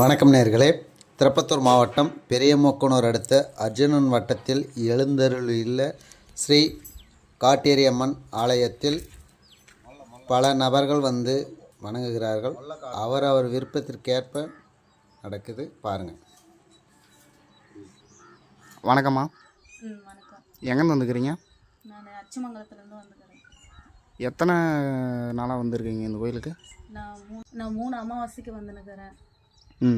வணக்கம் நேர்களே. திருப்பத்தூர் மாவட்டம் பெரியமொக்கனூர் அடுத்த அர்ஜுனன் வட்டத்தில் எழுந்தருளியுள்ள ஸ்ரீ காட்டேரியம்மன் ஆலயத்தில் பல நபர்கள் வந்து வணங்குகிறார்கள். அவரவர் விருப்பத்திற்கேற்ப நடக்குது. பாருங்கள் வணக்கம்மா. ம் வணக்கம். எங்கேருந்து வந்துக்கிறீங்க? நான் அச்சமங்கலத்துலேருந்து வந்துக்கிறேன். எத்தனை நாளாக வந்திருக்கீங்க இந்த கோயிலுக்கு? நான் மூ நான் மூணு அமாவாசைக்கு வந்துனுக்கிறேன்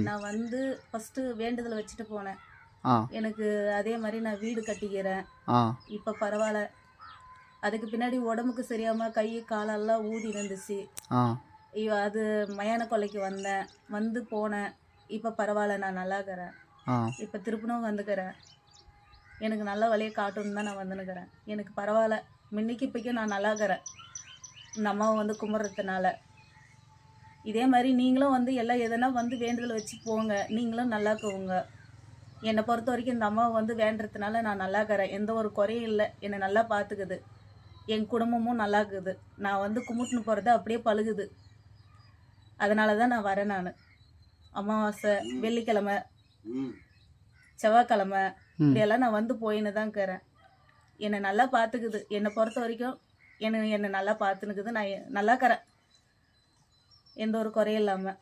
நான் வந்து ஃபஸ்ட்டு வேண்டுதல் வச்சுட்டு போனேன். எனக்கு அதே மாதிரி நான் வீடு கட்டிக்கிறேன். இப்போ பரவாயில்ல. அதுக்கு பின்னாடி உடம்புக்கு சரியாமல் கை காலெல்லாம் ஊதி இருந்துச்சு. அது மயான கொல்லைக்கு வந்தேன். வந்து போனேன். இப்போ பரவாயில்ல நான் நல்லா இருக்கிறேன் இப்போ திருப்பணும் வந்துக்கிறேன். எனக்கு நல்ல வழியை காட்டணும்னு தான் நான் வந்துனுக்கிறேன் எனக்கு பரவாயில்ல. முன்னைக்கு இப்போக்கும் நான் நல்லா இருக்கிறேன் இந்த அம்மாவை வந்து கும்பிட்றதுனால. இதே மாதிரி நீங்களும் வந்து எல்லாம் எதனா வந்து வேண்டுதல் வச்சு போங்க. நீங்களும் நல்லா இருக்குங்க என்னை பொறுத்த வரைக்கும் இந்த அம்மாவை வந்து வேண்டுறதுனால நான் நல்லா இருக்கிறேன். எந்த ஒரு குறையும் இல்லை. என்னை நல்லா பார்த்துக்குது. என் குடும்பமும் நல்லா இருக்குது. நான் வந்து கும்பிட்டுன்னு போகிறது அப்படியே பழுகுது. அதனால தான் நான் வரேன் நான். அமாவாசை வெள்ளிக்கிழமை செவ்வாய்க்கிழமை ம். இப்படியெல்லாம் நான் வந்து போயின்னு தான் இருக்கிறேன். என்னை நல்லா பார்த்துக்குது. என்னை பொறுத்த வரைக்கும் என்னை என்னை நல்லா பார்த்துனுக்குது நான் நல்லா இருக்கிறேன். எந்த ஒரு குறையும் இல்லாமல்